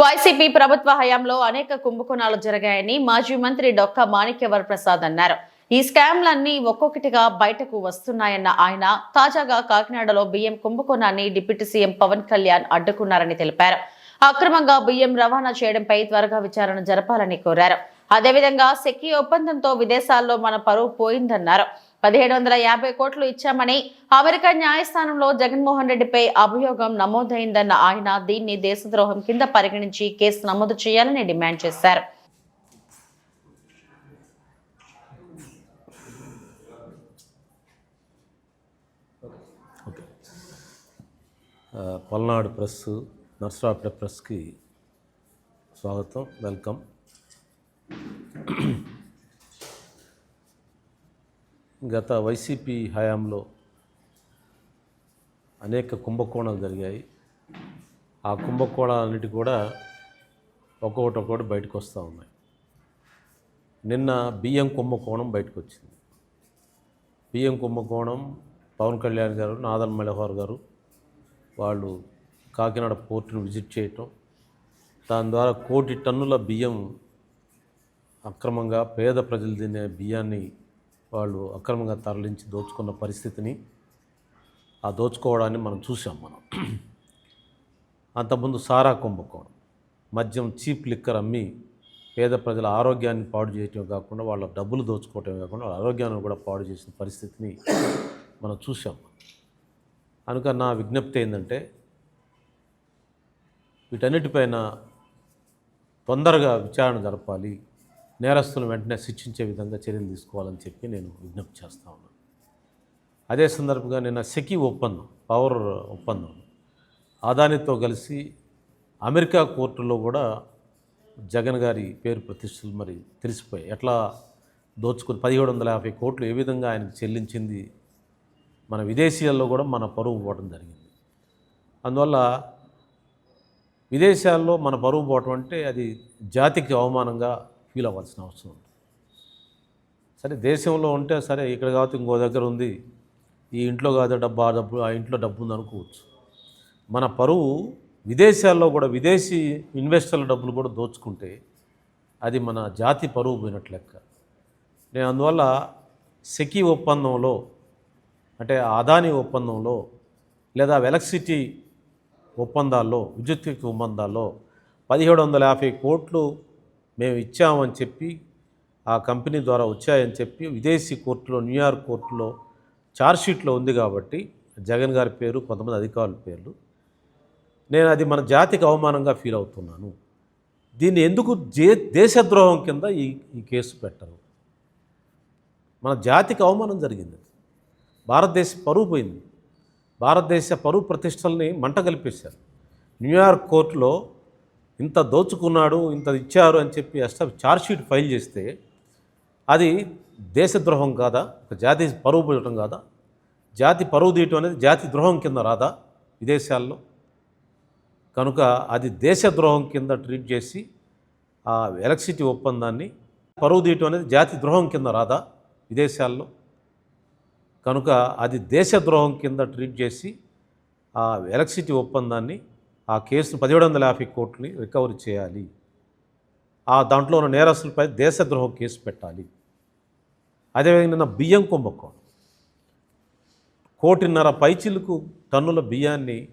YCP ప్రభుత్వ హయాంలో అనేక కుంభకోణాలు జరిగాయని మాజీ మంత్రి డొక్క మాణిక్యవర ప్రసాద్ అన్నారు. ఈ స్కామ్లన్నీ ఒక్కొక్కటిగా బయటకు వస్తున్నాయన్న ఆయన తాజాగా కాకినాడలో బియ్యం కుంభకోణాన్ని డిప్యూటీ సీఎం పవన్ కళ్యాణ్ అడ్డుకున్నారని తెలిపారు. అక్రమంగా బియ్యం రవాణా చేయడంపై త్వరగా విచారణ జరపాలని కోరారు. అదేవిధంగా సెక్కి ఒప్పందంతో విదేశాల్లో మన పరువు పోయిందన్నారు. పదిహేడు వందల యాభై కోట్లు ఇచ్చామని అమెరికా న్యాయస్థానంలో జగన్మోహన్ రెడ్డిపై అభియోగం నమోదైందన్న ఆయన దీన్ని దేశద్రోహం కింద పరిగణించి కేసు నమోదు చేయాలని డిమాండ్ చేశారు. పల్నాడు ప్రెస్ నర్సరాపేట ప్రెస్కి స్వాగతం వెల్కమ్. గత వైసీపీ హయాంలో అనేక కుంభకోణాలు జరిగాయి. ఆ కుంభకోణాలన్నిటి కూడా ఒక్కొక్కటి ఒక్కొక్కటి బయటకు వస్తూ ఉన్నాయి. నిన్న బియ్యం కుంభకోణం బయటకు వచ్చింది బియ్యం కుంభకోణం పవన్ కళ్యాణ్ గారు నాదన్ మలహోర్ గారు వాళ్ళు కాకినాడ పోర్టును విజిట్ చేయటం దాని ద్వారా కోటి టన్నుల బియ్యం అక్రమంగా పేద ప్రజలు తినే బియ్యాన్ని వాళ్ళు అక్రమంగా తరలించి దోచుకున్న పరిస్థితిని ఆ దోచుకోవడాన్ని మనం చూసాం మనం. అంతకుముందు సారా కుంభకోణం. మద్యం చీప్ లిక్కర్ అమ్మి పేద ప్రజల ఆరోగ్యాన్ని పాడు చేయటమే కాకుండా వాళ్ళ డబ్బులు దోచుకోవటమే కాకుండా వాళ్ళ ఆరోగ్యాన్ని కూడా పాడు చేసిన పరిస్థితిని మనం చూసాం కనుక నా విజ్ఞప్తి ఏంటంటే వీటన్నిటిపైన తొందరగా విచారణ జరపాలి. నేరస్తులను వెంటనే శిక్షించే విధంగా చర్యలు తీసుకోవాలని చెప్పి నేను విజ్ఞప్తి చేస్తా ఉన్నాను. అదే సందర్భంగా నిన్న సెకి ఒప్పందం పవర్ ఒప్పందం అదానితో కలిసి అమెరికా కోర్టులో కూడా జగన్ గారి పేరు ప్రతిష్టలు మరి తెలిసిపోయాయి. ఎట్లా దోచుకుని పదిహేడు వందల యాభై కోట్లు ఏ విధంగా ఆయనకు చెల్లించింది మన విదేశీయాల్లో కూడా మన పరువు పోవడం జరిగింది. అందువల్ల విదేశాల్లో మన పరువు పోవటం అంటే అది జాతికి అవమానంగా ఫీల్ అవ్వాల్సిన అవసరం ఉంది. సరే దేశంలో ఉంటే సరే ఇక్కడ కాబట్టి ఇంకో దగ్గర ఉంది. ఈ ఇంట్లో కాదు డబ్బు ఆ డబ్బు ఆ ఇంట్లో డబ్బు ఉంది అనుకోవచ్చు. మన పరువు విదేశాల్లో కూడా విదేశీ ఇన్వెస్టర్ల డబ్బులు కూడా దోచుకుంటే అది మన జాతి పరువు పోయినట్లు లెక్క. నేను అందువల్ల సెకీ ఒప్పందంలో అంటే అదాని ఒప్పందంలో లేదా వెలక్సిటీ ఒప్పందాల్లో విద్యుత్ ఒప్పందాల్లో పదిహేడు వందల యాభై కోట్లు మేము ఇచ్చామని చెప్పి ఆ కంపెనీ ద్వారా వచ్చాయని చెప్పి విదేశీ కోర్టులో న్యూయార్క్ కోర్టులో ఛార్జ్షీట్లో ఉంది కాబట్టి జగన్ గారి పేరు కొంతమంది అధికారుల పేర్లు నేను అది మన జాతికి అవమానంగా ఫీల్ అవుతున్నాను. దీన్ని ఎందుకు జే దేశద్రోహం కింద ఈ ఈ కేసు పెట్టరు? మన జాతికి అవమానం జరిగింది. భారతదేశ పరువు పోయింది. భారతదేశ పరువు ప్రతిష్టల్ని మంట కల్పేశారు. న్యూయార్క్ కోర్టులో ఇంత దోచుకున్నాడు ఇంత ఇచ్చారు అని చెప్పి అష్ట ఛార్జ్షీట్ ఫైల్ చేస్తే అది దేశద్రోహం కాదా? ఒక జాతి పరువు పెట్టడం కాదా? జాతి పరువు తీయటం అనేది జాతి ద్రోహం కింద రాదా విదేశాల్లో? కనుక అది దేశద్రోహం కింద ట్రీట్ చేసి ఆ ఎలక్ట్రిసిటీ ఒప్పందాన్ని పరువు తీయటం అనేది జాతి ద్రోహం కింద రాదా విదేశాల్లో? కనుక అది దేశద్రోహం కింద ట్రీట్ చేసి ఆ ఎలక్ట్రిసిటీ ఒప్పందాన్ని ఆ కేసును పదిహేడు వందల యాభై కోట్లని రికవరీ చేయాలి. ఆ దాంట్లో ఉన్న నేరస్తులపై దేశద్రోహం కేసు పెట్టాలి. అదేవిధంగా నిన్న బియ్యం కుంభకోణం. కోటిన్నర పైచిలకు టన్నుల బియ్యాన్ని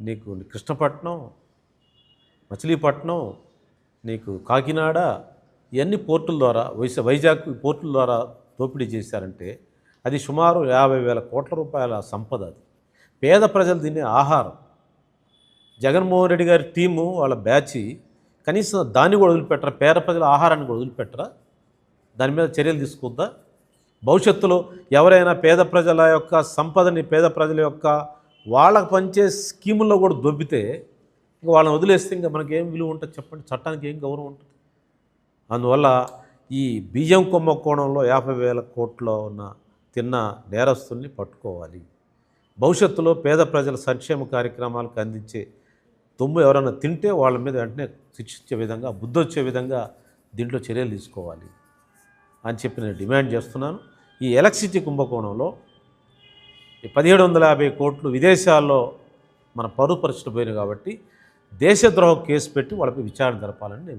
నీకు కృష్ణపట్నం మచిలీపట్నం నీకు కాకినాడ ఇవన్నీ పోర్టుల ద్వారా వైజా వైజాగ్ పోర్టుల ద్వారా దోపిడీ చేశారంటే అది సుమారు యాభై వేల కోట్ల రూపాయల సంపద అది. పేద ప్రజలు తినే ఆహారం జగన్మోహన్ రెడ్డి గారి టీము వాళ్ళ బ్యాచి కనీసం దాన్ని కూడా వదిలిపెట్టరా పేద ప్రజల ఆహారాన్ని కూడా వదిలిపెట్టరా? దాని మీద చర్యలు తీసుకుందా? భవిష్యత్తులో ఎవరైనా పేద ప్రజల యొక్క సంపదని పేద ప్రజల యొక్క వాళ్ళకు పంచే స్కీముల్లో కూడా దొబ్బితే ఇంకా వాళ్ళని వదిలేస్తే ఇంకా మనకి ఏం విలువ ఉంటుంది చెప్పండి? చట్టానికి ఏం గౌరవం ఉంటుంది? అందువల్ల ఈ బియ్యం కుంభకోణంలో యాభై వేల కోట్లో ఉన్న తిన్న నేరస్తుల్ని పట్టుకోవాలి. భవిష్యత్తులో పేద ప్రజల సంక్షేమ కార్యక్రమాలకు అందించే తుమ్ము ఎవరైనా తింటే వాళ్ళ మీద వెంటనే శిక్షించే విధంగా బుద్ధి వచ్చే విధంగా దీంట్లో చర్యలు తీసుకోవాలి అని చెప్పి నేను డిమాండ్ చేస్తున్నాను. ఈ ఎలక్ట్రిసిటీ కుంభకోణంలో ఈ పదిహేడు వందల యాభై కోట్లు విదేశాల్లో మన పరువు పోయినాయి కాబట్టి దేశద్రోహ కేసు పెట్టి వాళ్ళపై విచారణ జరపాలని నేను